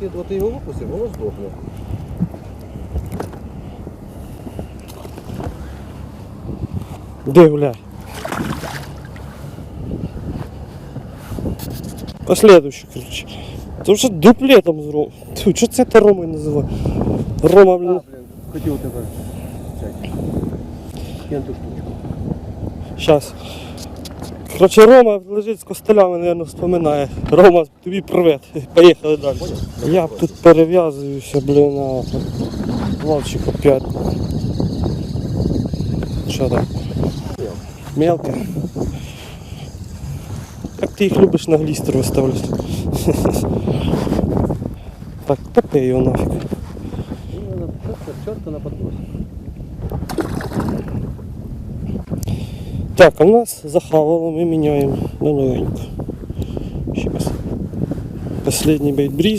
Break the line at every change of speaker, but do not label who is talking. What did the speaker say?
ти, от ти його випустив, воно здохне.
Де гуляй? Последующий, короче. Це вже дуплетом з Ром. Тьфу, Що це ти Ромою називає? Рома, блін.
блін, хотів тебе. Кенту штучку.
Щас. Короче, Рома лежить з костелями, наверное, вспоминає. Рома, тобі привет. Поїхали далі. Я тут перев'язуюся, блін, на Вовчик опять. Що там? Мелко. Як ти їх любиш на глістер виставляти? Так, попей його нафіг.
Чітко на подбросі.
Так, а у нас захавало, ми міняємо на новеньку. Сейчас. Последний бейтбриз.